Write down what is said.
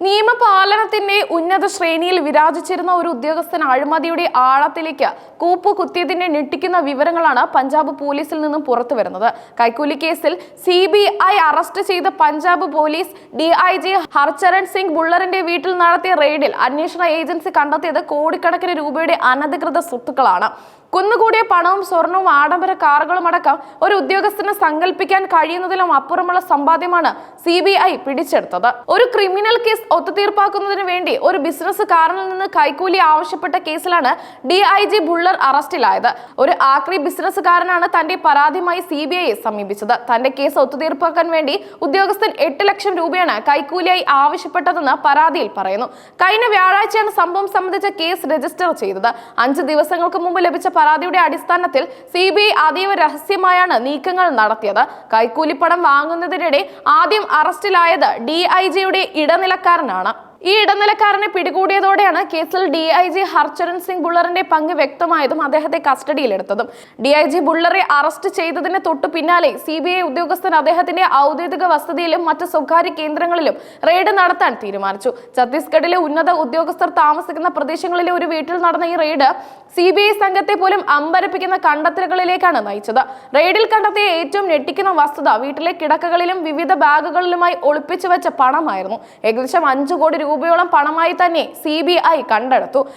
നിയമപാലനത്തിന്റെ ഉന്നത ശ്രേണിയിൽ വിരാജിച്ചിരുന്ന ഒരു ഉദ്യോഗസ്ഥൻ അഴിമതിയുടെ ആഴത്തിലേക്ക് കൂപ്പു കുത്തിയതിന്റെ ഞെട്ടിക്കുന്ന വിവരങ്ങളാണ് പഞ്ചാബ് പോലീസിൽ നിന്നും പുറത്തു വരുന്നത് കൈക്കൂലി കേസിൽ സി ബി ഐ അറസ്റ്റ് ചെയ്ത Punjab police D I G Harcharan Singh ബുള്ളറിന്റെ വീട്ടിൽ നടത്തിയ റെയ്ഡിൽ അന്വേഷണ ഏജൻസി കണ്ടെത്തിയത് കോടിക്കണക്കിന് രൂപയുടെ അനധികൃത സ്വത്തുക്കളാണ്. കുന്നുകൂടിയ പണവും സ്വർണവും ആഡംബര കാറുകളും അടക്കം ഒരു ഉദ്യോഗസ്ഥന് സങ്കല്പിക്കാൻ കഴിയുന്നതിലും അപ്പുറമുള്ള സമ്പാദ്യമാണ് സി ബി ഐ പിടിച്ചെടുത്തത്. ഒരു ക്രിമിനൽ കേസ് ഒത്തുതീർപ്പാക്കുന്നതിന് വേണ്ടി ഒരു ബിസിനസ്സുകാരനിൽ നിന്ന് കൈക്കൂലി ആവശ്യപ്പെട്ട കേസിലാണ് ഡി ഐ ജി ബുള്ളർ അറസ്റ്റിലായത്. ഒരു ആക്രി ബിസിനസ്സുകാരനാണ് തന്റെ പരാതിയുമായി സി ബി ഐയെ സമീപിച്ചത്. തന്റെ കേസ് ഒത്തുതീർപ്പാക്കാൻ വേണ്ടി ഉദ്യോഗസ്ഥൻ എട്ട് ലക്ഷം രൂപയാണ് കൈക്കൂലിയായി ആവശ്യപ്പെട്ടതെന്ന് പരാതിയിൽ പറയുന്നു. കഴിഞ്ഞ വ്യാഴാഴ്ചയാണ് സംഭവം സംബന്ധിച്ച കേസ് രജിസ്റ്റർ ചെയ്തത്. അഞ്ച് ദിവസങ്ങൾക്ക് മുമ്പ് ലഭിച്ച പരാതിയുടെ അടിസ്ഥാനത്തിൽ സി ബി അതീവ രഹസ്യമായാണ് നീക്കങ്ങൾ നടത്തിയത്. കൈക്കൂലിപ്പണം വാങ്ങുന്നതിനിടെ ആദ്യം അറസ്റ്റിലായത് ഡി ഐ ജിയുടെ ഇടനിലക്കാരനാണ്. ഈ ഇടനിലക്കാരനെ പിടികൂടിയതോടെയാണ് കേസിൽ D I G Harcharan Singh ബുള്ളറിന്റെ പങ്ക് വ്യക്തമായതും അദ്ദേഹത്തെ കസ്റ്റഡിയിലെടുത്തതും. ഡി ഐ ജി ബുള്ളറെ അറസ്റ്റ് ചെയ്തതിന് തൊട്ടു പിന്നാലെ സി ബി ഐ ഉദ്യോഗസ്ഥൻ അദ്ദേഹത്തിന്റെ ഔദ്യോഗിക വസതിയിലും മറ്റ് സ്വകാര്യ കേന്ദ്രങ്ങളിലും റെയ്ഡ് നടത്താൻ തീരുമാനിച്ചു. ഛത്തീസ്ഗഡിലെ ഉന്നത ഉദ്യോഗസ്ഥർ താമസിക്കുന്ന പ്രദേശങ്ങളിലെ ഒരു വീട്ടിൽ നടന്ന ഈ റെയ്ഡ് സി ബി ഐ സംഘത്തെ പോലും അമ്പരപ്പിക്കുന്ന കണ്ടെത്തലുകളിലേക്കാണ് നയിച്ചത്. റെയ്ഡിൽ കണ്ടെത്തിയ ഏറ്റവും ഞെട്ടിക്കുന്ന വസ്തുത വീട്ടിലെ കിടക്കകളിലും വിവിധ ബാഗുകളിലുമായി ഒളിപ്പിച്ചു വെച്ച പണമായിരുന്നു. ഏകദേശം അഞ്ചു കോടി രൂപയോളം പണമായി തന്നെ സി ബി ഐ കണ്ടെടുത്തു.